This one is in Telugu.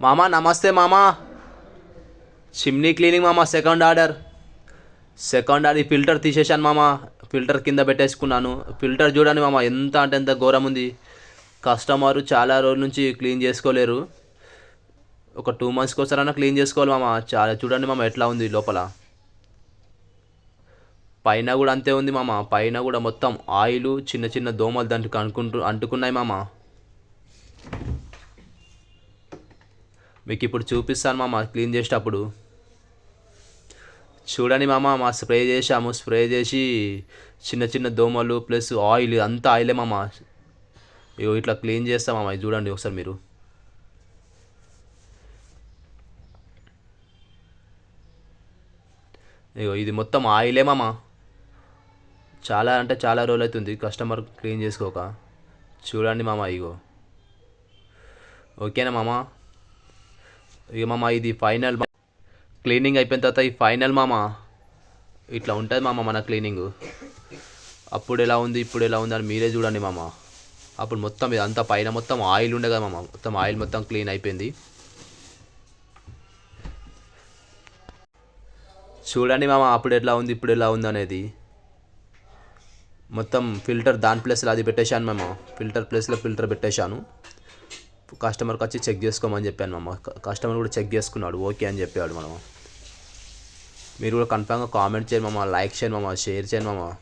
మామా నమస్తే మామా. చిమ్నీ క్లీనింగ్ మామా సెకండ్ ఆర్డర్. సెకండ్ ఆర్డర్ ఈ ఫిల్టర్ తీసేసాను మామా. ఫిల్టర్ కింద పెట్టేసుకున్నాను. ఫిల్టర్ చూడండి మామ ఎంత అంటే ఎంత ఘోరం ఉంది. కస్టమర్ చాలా రోజుల నుంచి క్లీన్ చేసుకోలేరు. ఒక టూ మంత్స్కి ఒకసారైనా క్లీన్ చేసుకోవాలి మామ. చాలా చూడండి మామ ఎట్లా ఉంది లోపల. పైన కూడా అంతే ఉంది మామ. పైన కూడా మొత్తం ఆయిల్ చిన్న చిన్న దోమలు దాంట్లో అనుకుంటూ అంటుకున్నాయి మామ. మీకు ఇప్పుడు చూపిస్తాను మామ క్లీన్ చేసేటప్పుడు. చూడండి మామ మా స్ప్రే చేసాము స్ప్రే చేసి చిన్న చిన్న దోమలు ప్లస్ ఆయిల్ అంతా ఆయిలే మామ. ఇగో ఇట్లా క్లీన్ చేస్తాం మామ ఇది చూడండి ఒకసారి మీరు. ఇగో ఇది మొత్తం ఆయిలే మామ. చాలా అంటే చాలా రోజులు అవుతుంది కస్టమర్ క్లీన్ చేసుకోక. చూడండి మామ ఇగో. ఓకేనా మామ? ఇక మామ ఇది ఫైనల్ క్లీనింగ్ అయిపోయిన తర్వాత ఈ ఫైనల్ మామ. ఇట్లా ఉంటుంది మామ మన క్లీనింగ్. అప్పుడు ఎలా ఉంది ఇప్పుడు ఎలా ఉంది అని మీరే చూడండి మామ. అప్పుడు మొత్తం ఇదంతా పైన మొత్తం ఆయిల్ ఉండే కదా మామ. మొత్తం ఆయిల్ మొత్తం క్లీన్ అయిపోయింది. చూడండి మామ అప్పుడు ఎలా ఉంది ఇప్పుడు ఎలా ఉంది అనేది. మొత్తం ఫిల్టర్ దాని ప్లేస్లో అది పెట్టేశాను మేము. ఫిల్టర్ ప్లేస్లో ఫిల్టర్ పెట్టేశాను. కస్టమర్కి వచ్చి చెక్ చేసుకోమని చెప్పాను మామ. కస్టమర్ కూడా చెక్ చేసుకున్నాడు. ఓకే అని చెప్పాడు మనం మీరు కూడా కన్ఫామ్గా కామెంట్ చేయండి మామ. లైక్ చేయండి మామ. షేర్ చేయండి మామ.